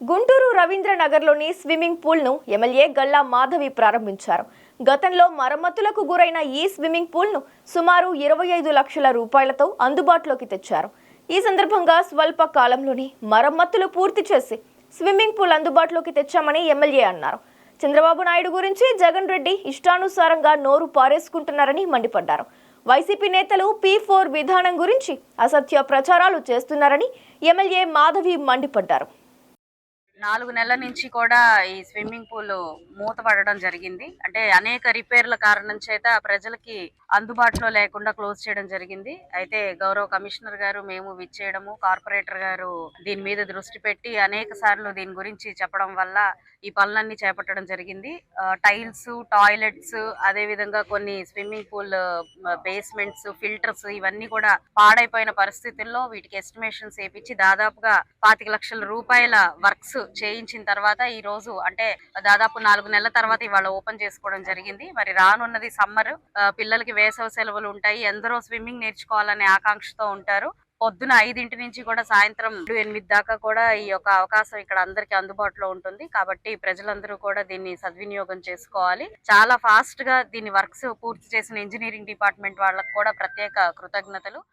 గుంటూరు రవీంద్రనగర్లోని స్విమ్మింగ్ పూల్ను ఎమ్మెల్యే గల్లా మాధవి ప్రారంభించారు. గతంలో మరమ్మతులకు గురైన ఈ స్విమ్మింగ్ పూల్ను సుమారు ఇరవై ఐదు లక్షల రూపాయలతో అందుబాటులోకి తెచ్చారు. ఈ సందర్భంగా స్వల్ప కాలంలోనే మరమ్మతులు పూర్తి చేసి స్విమ్మింగ్ పూల్ అందుబాటులోకి తెచ్చామని ఎమ్మెల్యే అన్నారు. చంద్రబాబు నాయుడు గురించి జగన్ రెడ్డి ఇష్టానుసారంగా నోరు పారేసుకుంటున్నారని మండిపడ్డారు. వైసీపీ నేతలు పీ ఫోర్ విధానం గురించి అసత్య ప్రచారాలు చేస్తున్నారని ఎమ్మెల్యే మాధవి మండిపడ్డారు. నాలుగు నెలల నుంచి కూడా ఈ స్విమ్మింగ్ పూల్ మూతపడడం జరిగింది. అంటే అనేక రిపేర్ల కారణం చేత ప్రజలకి అందుబాటులో లేకుండా క్లోజ్ చేయడం జరిగింది. అయితే గౌరవ కమిషనర్ గారు మేము విచ్చేయడము కార్పొరేటర్ గారు దీని మీద దృష్టి పెట్టి అనేక సార్లు దీని గురించి చెప్పడం వల్ల ఈ పనులన్నీ చేపట్టడం జరిగింది. టైల్స్ టాయిలెట్స్ అదే విధంగా కొన్ని స్విమ్మింగ్ పూల్ బేస్మెంట్స్ ఫిల్టర్స్ ఇవన్నీ కూడా పాడైపోయిన పరిస్థితుల్లో వీటికి ఎస్టిమేషన్స్ వేపించి దాదాపుగా పాతిక లక్షల రూపాయల వర్క్స్ చేయించిన తర్వాత ఈ రోజు అంటే దాదాపు నాలుగు నెలల తర్వాత ఇవాళ ఓపెన్ చేసుకోవడం జరిగింది. మరి రానున్నది సమ్మర్ పిల్లలకి వేసవి సెలవులు ఉంటాయి. ఎందరో స్విమ్మింగ్ నేర్చుకోవాలనే ఆకాంక్షతో ఉంటారు. పొద్దున ఐదింటి నుంచి కూడా సాయంత్రం ఎనిమిది దాకా కూడా ఈ యొక్క అవకాశం ఇక్కడ అందరికి అందుబాటులో ఉంటుంది. కాబట్టి ప్రజలందరూ కూడా దీన్ని సద్వినియోగం చేసుకోవాలి. చాలా ఫాస్ట్గా దీని వర్క్స్ పూర్తి చేసిన ఇంజనీరింగ్ డిపార్ట్మెంట్ వాళ్ళకు కూడా ప్రత్యేక కృతజ్ఞతలు.